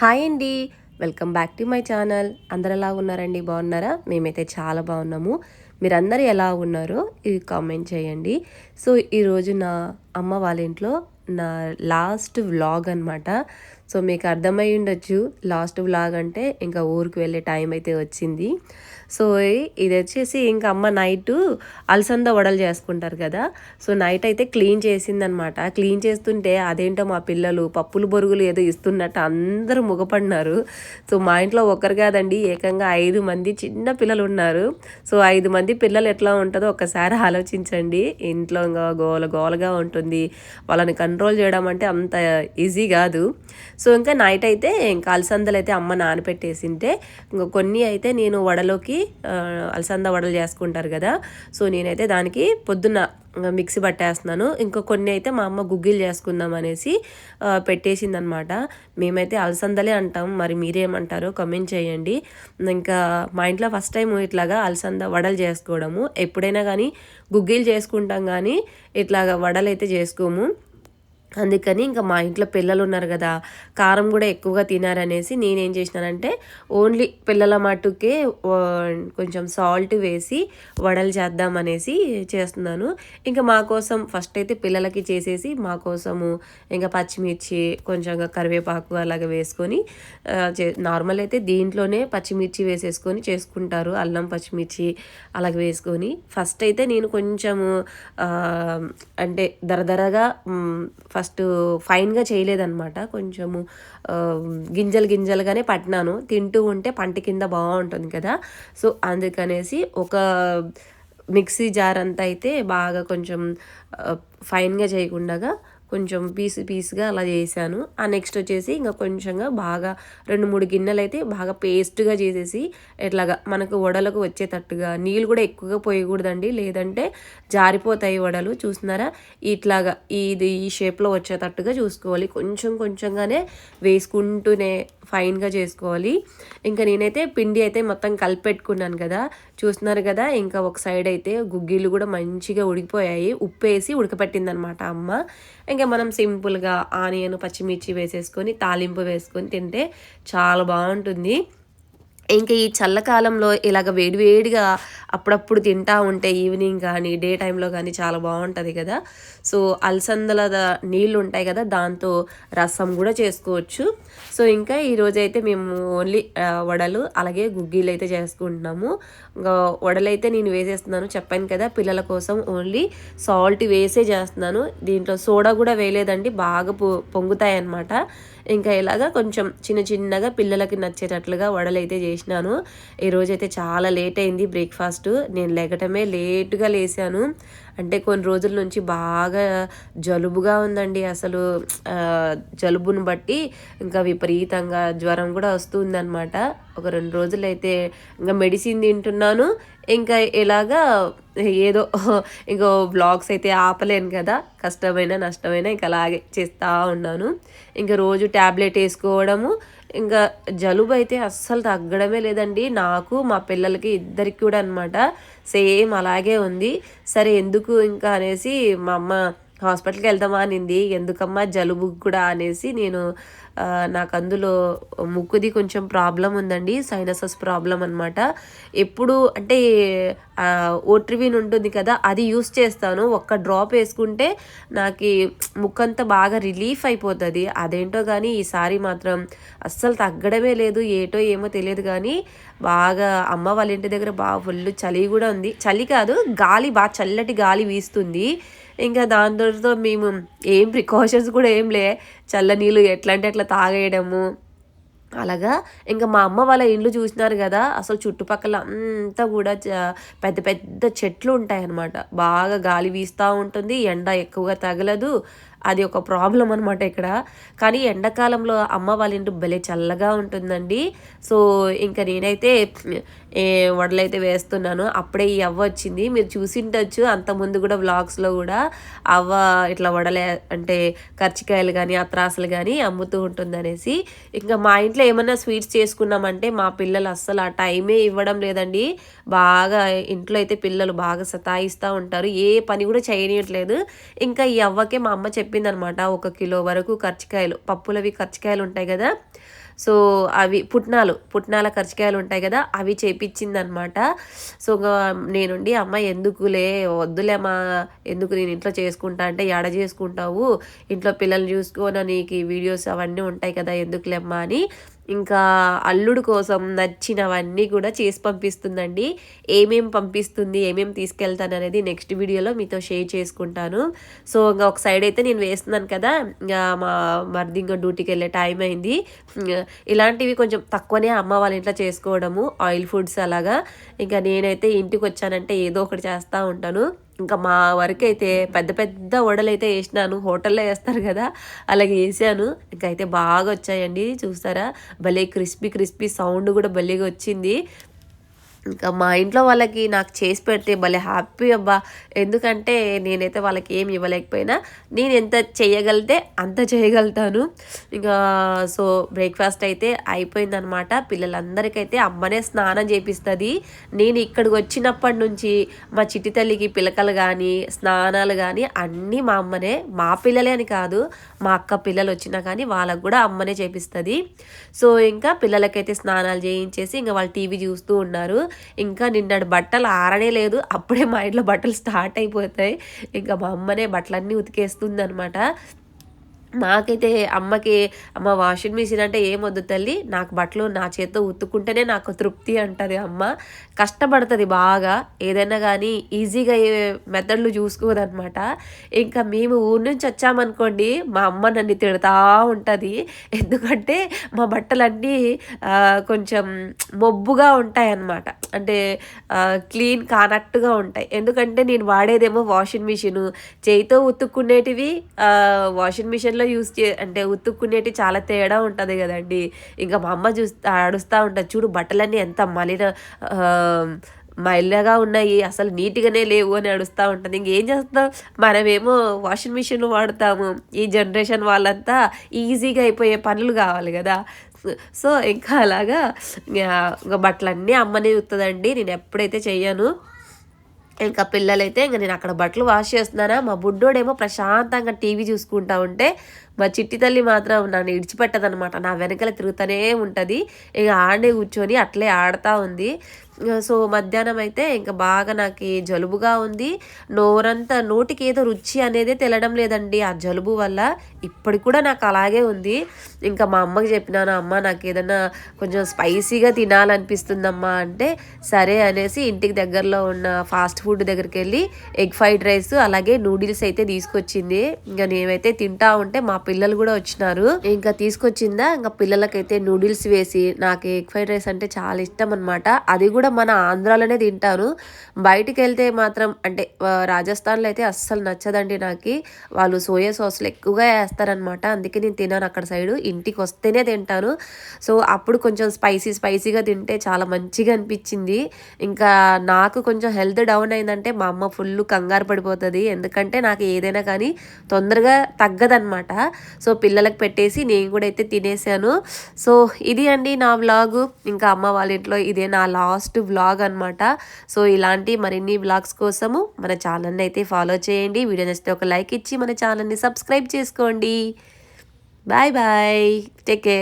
Hi అండి. Welcome back to my channel. అందరు ఎలా ఉన్నారండి? బాగున్నారా? మేమైతే చాలా బాగున్నాము. మీరందరూ ఎలా ఉన్నారో ఇది కామెంట్ చేయండి. సో ఈరోజు నా అమ్మ వాళ్ళ ఇంట్లో నా లాస్ట్ వ్లాగ్ అనమాట సో మీకు అర్థమై ఉండొచ్చు. లాస్ట్ వ్లాగ్ అంటే ఇంకా ఊరికి వెళ్ళే టైం అయితే వచ్చింది. సో ఇది వచ్చేసి ఇంకా అమ్మ నైట్ అలసంద వడలు చేసుకుంటారు కదా. సో నైట్ అయితే క్లీన్ చేసిందనమాట. క్లీన్ చేస్తుంటే అదేంటో మా పిల్లలు పప్పులు బొరుగులు ఏదో ఇస్తున్నట్టు అందరూ ముగపడినారు. సో మా ఇంట్లో ఒకరు కాదండి ఏకంగా ఐదు మంది చిన్న పిల్లలు ఉన్నారు. సో ఐదు మంది పిల్లలు ఎట్లా ఉంటుందో ఒకసారి ఆలోచించండి. ఇంట్లో ఇంకా గోల గోలగా ఉంటుంది. వాళ్ళని కంట్రోల్ చేయడం అంటే అంత ఈజీ కాదు. సో ఇంకా నైట్ అయితే ఇంకా అలసందలు అయితే అమ్మ నానపెట్టేసింటే ఇంకా కొన్ని అయితే నేను వడలోకి అలసంద వడలు చేసుకుంటారు కదా. సో నేనైతే దానికి పొద్దున్న మిక్సీ పట్టేస్తున్నాను. ఇంకా కొన్ని అయితే మా అమ్మ గుగ్గిలు చేసుకుందాం అనేసి పెట్టేసింది అనమాట మేమైతే అలసందలే అంటాం. మరి మీరేమంటారో కమెంట్ చేయండి. ఇంకా మా ఇంట్లో ఫస్ట్ టైం ఇట్లాగా అలసంద వడలు చేసుకోవడము. ఎప్పుడైనా కానీ గుగ్గిలు చేసుకుంటాం కానీ ఇట్లాగా వడలు అయితే చేసుకోము. అందుకని ఇంకా మా ఇంట్లో పిల్లలు ఉన్నారు కదా కారం కూడా ఎక్కువగా తినారనేసి నేనేం చేసినానంటే ఓన్లీ పిల్లల మటుకే కొంచెం సాల్ట్ వేసి వడలు చేద్దామనేసి చేస్తున్నాను. ఇంకా మా కోసం ఫస్ట్ అయితే పిల్లలకి చేసేసి మా కోసము ఇంకా పచ్చిమిర్చి కొంచెం కరివేపాకు అలాగే వేసుకొని చే నార్మల్ అయితే దీంట్లోనే పచ్చిమిర్చి వేసేసుకొని చేసుకుంటారు. అల్లం పచ్చిమిర్చి అలాగే వేసుకొని ఫస్ట్ అయితే నేను కొంచెము అంటే దరదరగా ఫస్ట్ ఫస్ట్ ఫైన్గా చేయలేదన్నమాట. కొంచెము గింజలు గింజలుగానే పట్టినాను. తింటూ ఉంటే పంట కింద బాగుంటుంది కదా. సో అందుకనేసి ఒక మిక్సీ జార్ అంతా అయితే బాగా కొంచెం ఫైన్గా చేయకుండా కొంచెం పీసు పీస్గా అలా చేశాను. ఆ నెక్స్ట్ వచ్చేసి ఇంకా కొంచెంగా బాగా రెండు మూడు గిన్నెలు అయితే బాగా పేస్ట్గా చేసేసి ఇట్లాగా మనకు వడలకు వచ్చేటట్టుగా నీళ్ళు కూడా ఎక్కువగా పోయకూడదండి. లేదంటే జారిపోతాయి వడలు. చూస్తున్నారా? ఇట్లాగా ఇది ఈ షేప్లో వచ్చేటట్టుగా చూసుకోవాలి. కొంచెం కొంచెంగానే వేసుకుంటూనే ఫైన్గా చేసుకోవాలి. ఇంకా నేనైతే పిండి అయితే మొత్తం కలిపెట్టుకున్నాను కదా. చూస్తున్నారు కదా? ఇంకా ఒక సైడ్ అయితే గుగ్గిలు కూడా మంచిగా ఉడికిపోయాయి. ఉప్పు వేసి ఉడకపెట్టిందనమాట అమ్మ. ఇంకా మనం సింపుల్గా ఆనియన్ పచ్చిమిర్చి వేసేసుకొని తాలింపు వేసుకొని తింటే చాలా బాగుంటుంది. ఇంకా ఈ చల్లకాలంలో ఇలాగ వేడివేడిగా అప్పుడప్పుడు తింటా ఉంటే ఈవినింగ్ కానీ డే టైంలో కానీ చాలా బాగుంటుంది కదా. సో అలసందల నీళ్ళు ఉంటాయి కదా దాంతో రసం కూడా చేసుకోవచ్చు. సో ఇంకా ఈరోజైతే మేము ఓన్లీ వడలు అలాగే గుగ్గీలు అయితే చేసుకుంటున్నాము. ఇంకా వడలైతే నేను వేసేస్తున్నాను. చెప్పాను కదా పిల్లల కోసం ఓన్లీ సాల్ట్ వేసే చేస్తున్నాను. దీంట్లో సోడా కూడా వేయలేదండి బాగా పొ పొంగుతాయి అన్నమాట ఇంకా ఇలాగా కొంచెం చిన్న చిన్నగా పిల్లలకి నచ్చేటట్లుగా వడలైతే చేసి చేసినాను. ఈరోజు అయితే చాలా లేట్ అయింది బ్రేక్ఫాస్ట్ నేను లేకటమే లేటుగా లేసాను. అంటే కొన్ని రోజుల నుంచి బాగా జలుబుగా ఉందండి అసలు. జలుబును బట్టి ఇంకా విపరీతంగా జ్వరం కూడా వస్తుందన్నమాట. ఒక రెండు రోజులైతే ఇంకా మెడిసిన్ తింటున్నాను. ఇంకా ఇలాగా ఏదో ఇంకో బ్లాగ్స్ అయితే ఆపలేను కదా. కష్టమైన నష్టమైన ఇంకా అలాగే చేస్తూ ఉన్నాను. ఇంకా రోజు ట్యాబ్లెట్ వేసుకోవడము ఇంకా జలుబు అయితే అస్సలు తగ్గడమే లేదండి. నాకు మా పిల్లలకి ఇద్దరికి కూడా అనమాట సేమ్ అలాగే ఉంది. సరే ఎందుకు ఇంకా అనేసి మా అమ్మ హాస్పిటల్కి వెళ్దామా అనింది. ఎందుకమ్మా జలుబు కూడా అనేసి నేను నాకు అందులో ముక్కుది కొంచెం ప్రాబ్లం ఉందండి. సైనసస్ ప్రాబ్లం అనమాట ఎప్పుడు అంటే ఓట్రివిన్ ఉంటుంది కదా అది యూస్ చేస్తాను. ఒక్క డ్రాప్ వేసుకుంటే నాకు ముక్కంతా బాగా రిలీఫ్ అయిపోతుంది. అదేంటో కానీ ఈసారి మాత్రం అస్సలు తగ్గడమే లేదు ఏటో ఏమో తెలియదు కానీ బాగా అమ్మ వాళ్ళ ఇంటి దగ్గర బాగా ఫుల్ చలి కూడా ఉంది. చలి కాదు గాలి బాగా చల్లటి గాలి వీస్తుంది. ఇంకా దాంతో మేము ఏం ప్రికాషన్స్ కూడా ఏం లే చల్ల నీళ్ళు ఎట్లా అంటే అట్లా తాగేయడము. అలాగా. ఇంకా మా అమ్మ వాళ్ళ ఇండ్లు చూసినారు కదా అసలు చుట్టుపక్కల అంతా కూడా పెద్ద పెద్ద చెట్లు ఉంటాయి అన్నమాట బాగా గాలి వీస్తూ ఉంటుంది ఎండ ఎక్కువగా తగలదు. అది ఒక ప్రాబ్లం అనమాట ఇక్కడ. కానీ ఎండాకాలంలో అమ్మ వాళ్ళ ఇంటి భలే చల్లగా ఉంటుందండి. సో ఇంకా నేనైతే ఏ వడలైతే వేస్తున్నాను అప్పుడే ఈ అవ్వ వచ్చింది. మీరు చూసిండొచ్చు అంత ముందు కూడా వ్లాగ్స్లో కూడా అవ్వ ఇట్లా వడలే అంటే కర్చికాయలు కానీ అత్రాసలు కానీ అమ్ముతూ ఉంటుంది అనేసి ఇంకా మా ఇంట్లో ఏమన్నా స్వీట్స్ చేసుకున్నామంటే మా పిల్లలు అస్సలు ఆ టైమే ఇవ్వడం లేదండి. బాగా ఇంట్లో అయితే పిల్లలు బాగా సతాయిస్తూ ఉంటారు. ఏ పని కూడా చేయనియట్లేదు. ఇంకా ఈ అవ్వకే మా అమ్మ చెప్పి చెప్పింది అనమాట ఒక కిలో వరకు కర్చికాయలు పప్పులవి కర్చికాయలు ఉంటాయి కదా. సో అవి పుట్నాలు పుట్నాల కర్చికాయలు ఉంటాయి కదా అవి చేపించిందనమాట. సో నేనుండి అమ్మ ఎందుకులే వద్దులేమ్మా ఎందుకు నేను ఇంట్లో చేసుకుంటా అంటే ఎడ చేసుకుంటావు? ఇంట్లో పిల్లల్ని చూసుకోన నీకు వీడియోస్ అవన్నీ ఉంటాయి కదా ఎందుకులేమ్మా అని ఇంకా అల్లుడు కోసం నచ్చినవన్నీ కూడా చేసి పంపిస్తుందండి. ఏమేం పంపిస్తుంది ఏమేమి తీసుకెళ్తాను అనేది నెక్స్ట్ వీడియోలో మీతో షేర్ చేసుకుంటాను. సో ఇంకా ఒక సైడ్ అయితే నేను వేస్తున్నాను కదా ఇంకా మా మరిది ఇంకా డ్యూటీకి వెళ్ళే టైం అయింది. ఇలాంటివి కొంచెం తక్కువనే అమ్మ వాళ్ళ ఇంట్లో చేసుకోవడము ఆయిల్ ఫుడ్స్ అలాగా. ఇంకా నేనైతే ఇంటికి వచ్చానంటే ఏదో ఒకటి చేస్తూ ఉంటాను. ఇంకా మా వరకు అయితే పెద్ద పెద్ద వడలు అయితే వేసినాను. హోటల్లో వేస్తారు కదా అలాగే వేసాను. ఇంకా అయితే బాగా వచ్చాయండి చూస్తారా? భలే క్రిస్పీ క్రిస్పీ సౌండ్ కూడా భలేగా వచ్చింది. ఇంకా మా ఇంట్లో వాళ్ళకి నాకు చేసి పెడితే భలే హ్యాపీ అబ్బా. ఎందుకంటే నేనైతే వాళ్ళకి ఏమి ఇవ్వలేకపోయినా నేను ఎంత చేయగలితే అంత చేయగలుగుతాను. ఇంకా సో బ్రేక్ఫాస్ట్ అయితే అయిపోయిందనమాట. పిల్లలందరికైతే అమ్మనే స్నానం చేపిస్తుంది. నేను ఇక్కడికి వచ్చినప్పటి నుంచి మా చిట్టి తల్లికి పిలకలు కానీ స్నానాలు కానీ అన్నీ మా అమ్మనే మా పిల్లలే అని కాదు మా అక్క పిల్లలు వచ్చినా కానీ వాళ్ళకు కూడా అమ్మనే చేపిస్తుంది. సో ఇంకా పిల్లలకైతే స్నానాలు చేయించేసి ఇంకా వాళ్ళు టీవీ చూస్తూ ఉన్నారు. ఇంకా నిన్నటి బట్టలు ఆరనే లేదు అప్పుడే మా ఇంట్లో బట్టలు స్టార్ట్ అయిపోతాయి. ఇంకా మా అమ్మనే బట్టలన్నీ ఉతికేస్తుంది అనమాట నాకైతే అమ్మకి అమ్మ వాషింగ్ మిషన్ అంటే ఏమొద్దు తల్లి నాకు బట్టలు నా చేత్తో ఉత్తుకుంటేనే నాకు తృప్తి అంటది అమ్మ. కష్టపడుతుంది బాగా. ఏదైనా కానీ ఈజీగా మెథడ్లు చూసుకోదనమాట ఇంకా మేము ఊరి నుంచి వచ్చామనుకోండి మా అమ్మ నన్ను తిడతా ఉంటుంది. ఎందుకంటే మా బట్టలన్నీ కొంచెం మొబ్బుగా ఉంటాయి అన్నమాట అంటే క్లీన్ కానట్టుగా ఉంటాయి. ఎందుకంటే నేను వాడేదేమో వాషింగ్ మిషన్ చేయితో ఉత్తుక్కునేటివి వాషింగ్ మిషన్ కిచెన్లో యూస్ చే అంటే ఉతుక్కునేటి చాలా తేడా ఉంటుంది కదండి. ఇంకా మా అమ్మ చూస్తా అడుస్తూ ఉంటుంది. చూడు బట్టలన్నీ ఎంత మలిన మైల్లగా ఉన్నాయి. అసలు నీట్గానే లేవు అని అడుస్తూ ఉంటుంది. ఇంకేం చేస్తాం? మనమేమో వాషింగ్ మిషన్ వాడతాము. ఈ జనరేషన్ వాళ్ళంతా ఈజీగా అయిపోయే పనులు కావాలి కదా. సో ఇంకా అలాగా ఇంకా బట్టలన్నీ అమ్మనే చూస్తుందండి నేను ఎప్పుడైతే చెయ్యను ఇంకా పిల్లలైతే ఇంకా నేను అక్కడ బట్టలు వాష్ చేస్తున్నానా. మా బుడ్డోడేమో ప్రశాంతంగా టీవీ చూసుకుంటా ఉంటే మా చిట్టి తల్లి మాత్రం నన్ను ఇడిచిపెట్టదనమాట నా వెనకల తిరుగుతూనే ఉంటుంది. ఇక ఆడే కూర్చొని అట్లే ఆడుతూ ఉంది. సో మధ్యాహ్నం అయితే ఇంకా బాగా నాకు జలుబుగా ఉంది. నోరంతా నోటికి ఏదో రుచి అనేది తెలడం లేదండి ఆ జలుబు వల్ల. ఇప్పటికి కూడా నాకు అలాగే ఉంది. ఇంకా మా అమ్మకి చెప్పినాను అమ్మ నాకు ఏదన్నా కొంచెం స్పైసీగా తినాలనిపిస్తుందమ్మా అంటే సరే అనేసి ఇంటికి దగ్గరలో ఉన్న ఫాస్ట్ ఫుడ్ దగ్గరికి వెళ్ళి ఎగ్ ఫ్రైడ్ రైస్ అలాగే నూడిల్స్ అయితే తీసుకొచ్చింది. ఇంకా నేనైతే తింటా ఉంటే మా పిల్లలు కూడా వచ్చినారు. ఇంకా తీసుకొచ్చిందా ఇంకా పిల్లలకైతే నూడిల్స్ వేసి నాకు ఎగ్ ఫ్రైడ్ రైస్ అంటే చాలా ఇష్టం అనమాట అది కూడా మన ఆంధ్రాలోనే తింటాను బయటికి వెళ్తే మాత్రం అంటే రాజస్థాన్లో అయితే అస్సలు నచ్చదండి నాకు. వాళ్ళు సోయా సాస్లు ఎక్కువగా వేస్తారనమాట అందుకే నేను తినాను అక్కడ సైడు. ఇంటికి వస్తేనే తింటాను. సో అప్పుడు కొంచెం స్పైసీ స్పైసీగా తింటే చాలా మంచిగా అనిపించింది. ఇంకా నాకు కొంచెం హెల్త్ డౌన్ అయిందంటే మా అమ్మ ఫుల్ కంగారు పడిపోతుంది. ఎందుకంటే నాకు ఏదైనా కానీ తొందరగా తగ్గదనమాట సో పిల్లలకు పెట్టేసి నేను కూడా అయితే తినేసాను. సో ఇది అండి నా వ్లాగు. ఇంకా అమ్మ వాళ్ళ ఇంట్లో ఇదే నా లాస్ట్ వ్లాగ్ అనమాట సో ఇలాంటి మరిన్ని వ్లాగ్స్ కోసము మన ఛానల్ని అయితే ఫాలో చేయండి. వీడియో నచ్చితే ఒక లైక్ ఇచ్చి మన ఛానల్ని సబ్స్క్రైబ్ చేసుకోండి. Bye bye. Take care.